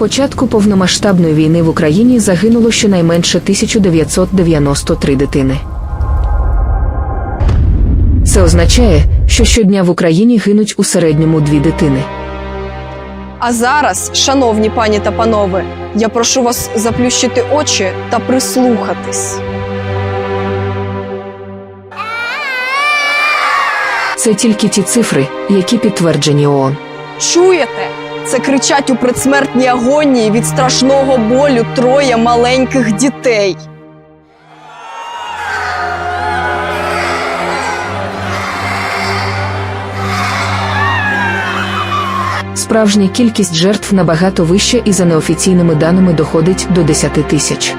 початку повномасштабної війни в Україні загинуло щонайменше 1993 дитини. Це означає, що щодня в Україні гинуть у середньому дві дитини. А зараз, шановні пані та панове, я прошу вас заплющити очі та прислухатись. Це тільки ті цифри, які підтверджені ООН. Чуєте? Це кричать у предсмертній агонії від страшного болю троє маленьких дітей. Справжня кількість жертв набагато вища і за неофіційними даними доходить до 10 тисяч.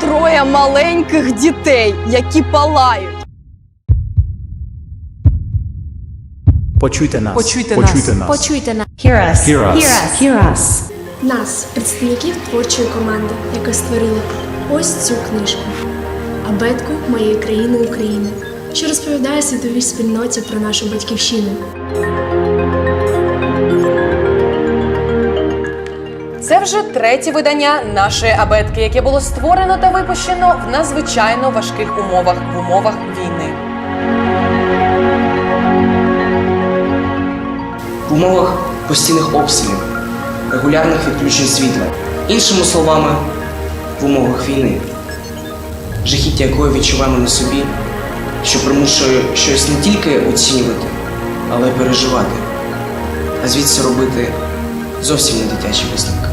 Троє маленьких дітей, які палають. Почуйте нас. Почуйте Почуйте нас. нас. Почуйте нас. Hear us. Hear us. Hear us. Нас, представників творчої команди, яка створила ось цю книжку Абетку моєї країни України, що розповідає світовій спільноті про нашу батьківщину. Це вже третє видання нашої абетки, яке було створено та випущено в надзвичайно важких умовах в умовах умовах постійних обстрілів, регулярних відключень світла, іншими словами, в умовах війни, жахіття якої відчуваємо на собі, що примушує щось не тільки оцінювати, але й переживати, а звідси робити зовсім не дитячі висновки.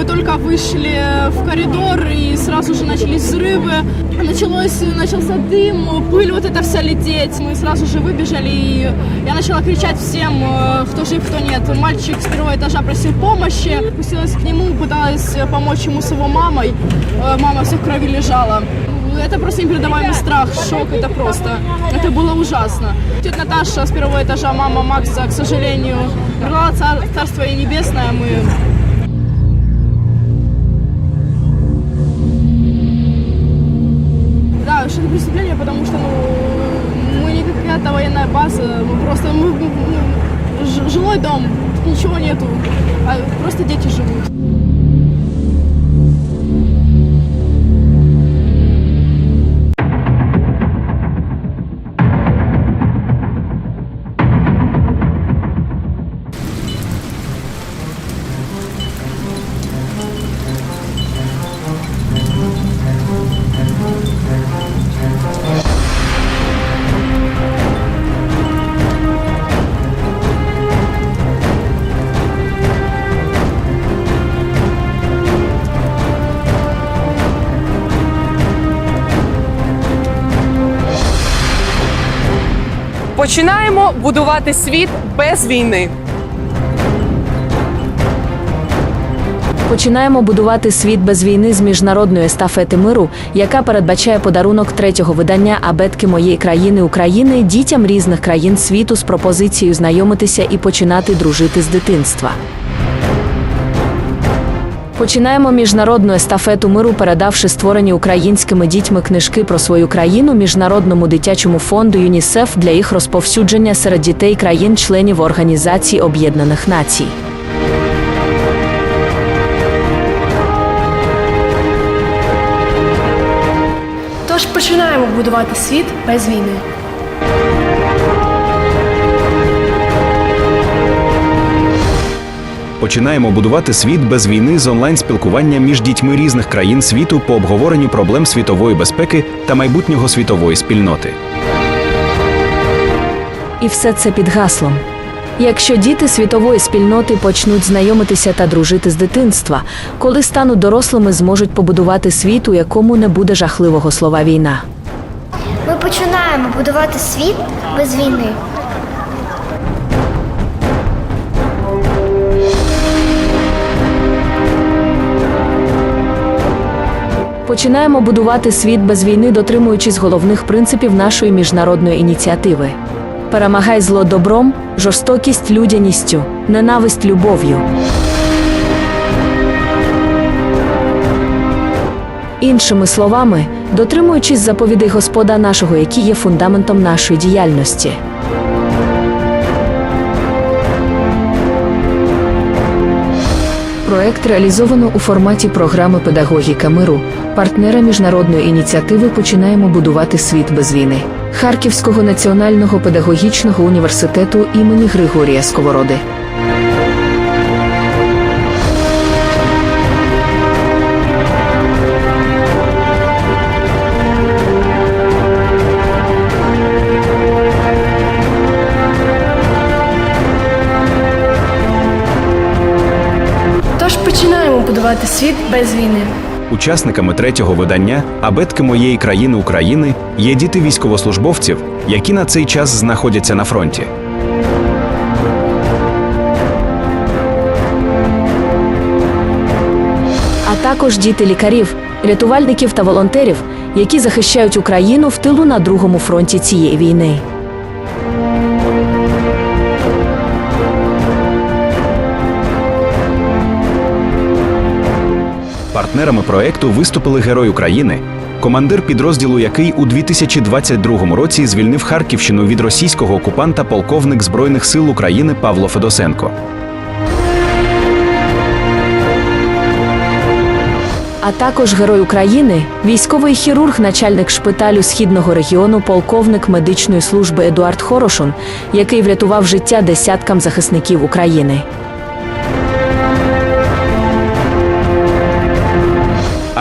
мы только вышли в коридор и сразу же начались взрывы. Началось, начался дым, пыль вот эта вся лететь. Мы сразу же выбежали и я начала кричать всем, э, кто жив, кто нет. Мальчик с первого этажа просил помощи, пустилась к нему, пыталась помочь ему с его мамой. Э, Мама вся в крови лежала. Это просто непередаваемый страх, шок, это просто, это было ужасно. Тетя Наташа с первого этажа, мама Макса, к сожалению, умерла, цар- царство ей небесное, мы преступление, потому что ну, мы не какая-то военная база, мы просто мы, мы- ж- жилой дом, тут ничего нету, а просто дети живут. Починаємо будувати світ без війни. Починаємо будувати світ без війни з міжнародної естафети миру, яка передбачає подарунок третього видання абетки моєї країни України дітям різних країн світу з пропозицією знайомитися і починати дружити з дитинства. Починаємо міжнародну естафету миру, передавши створені українськими дітьми книжки про свою країну міжнародному дитячому фонду ЮНІСЕФ для їх розповсюдження серед дітей країн-членів Організації Об'єднаних Націй. Тож починаємо будувати світ без війни. Починаємо будувати світ без війни з онлайн-спілкування між дітьми різних країн світу по обговоренню проблем світової безпеки та майбутнього світової спільноти. І все це під гаслом. Якщо діти світової спільноти почнуть знайомитися та дружити з дитинства, коли стануть дорослими, зможуть побудувати світ, у якому не буде жахливого слова війна. Ми починаємо будувати світ без війни. Починаємо будувати світ без війни, дотримуючись головних принципів нашої міжнародної ініціативи. Перемагай зло добром, жорстокість людяністю, ненависть любов'ю. Іншими словами, дотримуючись заповідей Господа нашого, які є фундаментом нашої діяльності. Проект реалізовано у форматі програми Педагогіка миру. Партнера міжнародної ініціативи починаємо будувати світ без війни Харківського національного педагогічного університету імені Григорія Сковороди. Починаємо будувати світ без війни. Учасниками третього видання Абетки моєї країни України є діти військовослужбовців, які на цей час знаходяться на фронті. а також діти лікарів, рятувальників та волонтерів, які захищають Україну в тилу на другому фронті цієї війни. Партнерами проекту виступили Герой України, командир підрозділу, який у 2022 році звільнив Харківщину від російського окупанта полковник Збройних сил України Павло Федосенко. А також герой України, військовий хірург, начальник шпиталю східного регіону, полковник медичної служби Едуард Хорошун, який врятував життя десяткам захисників України.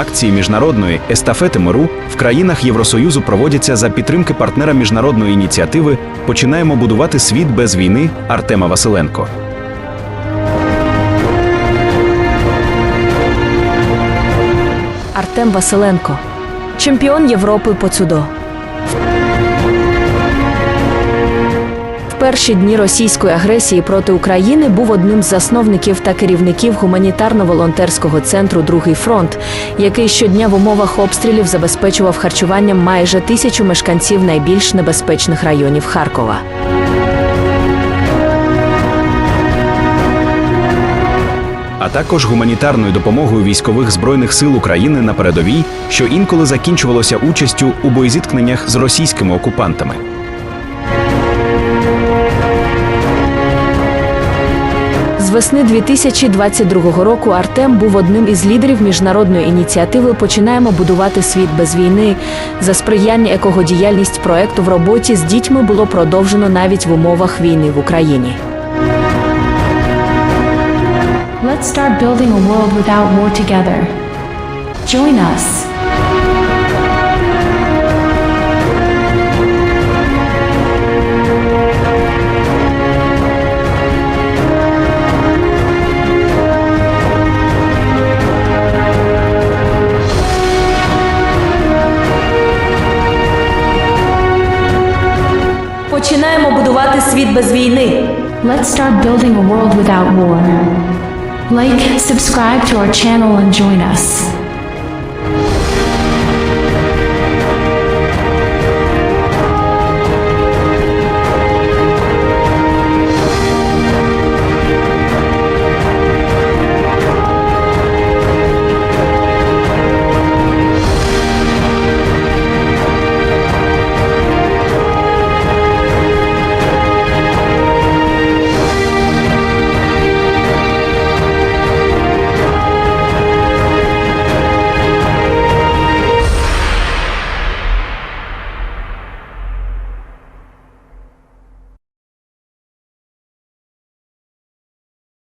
Акції міжнародної естафети миру в країнах Євросоюзу проводяться за підтримки партнера міжнародної ініціативи Починаємо будувати світ без війни Артема Василенко. Артем Василенко, чемпіон Європи по цудо. Перші дні російської агресії проти України був одним з засновників та керівників гуманітарно-волонтерського центру Другий фронт, який щодня в умовах обстрілів забезпечував харчуванням майже тисячу мешканців найбільш небезпечних районів Харкова. а також гуманітарною допомогою військових збройних сил України на передовій, що інколи закінчувалося участю у боєзіткненнях з російськими окупантами. Весни 2022 року Артем був одним із лідерів міжнародної ініціативи Починаємо будувати світ без війни, за сприяння якого діяльність проекту в роботі з дітьми було продовжено навіть в умовах війни в Україні. Let's start building a world without war together. Join us. Починаємо будувати світ без війни. Let's start building a world without war. Like, subscribe to our channel and join us.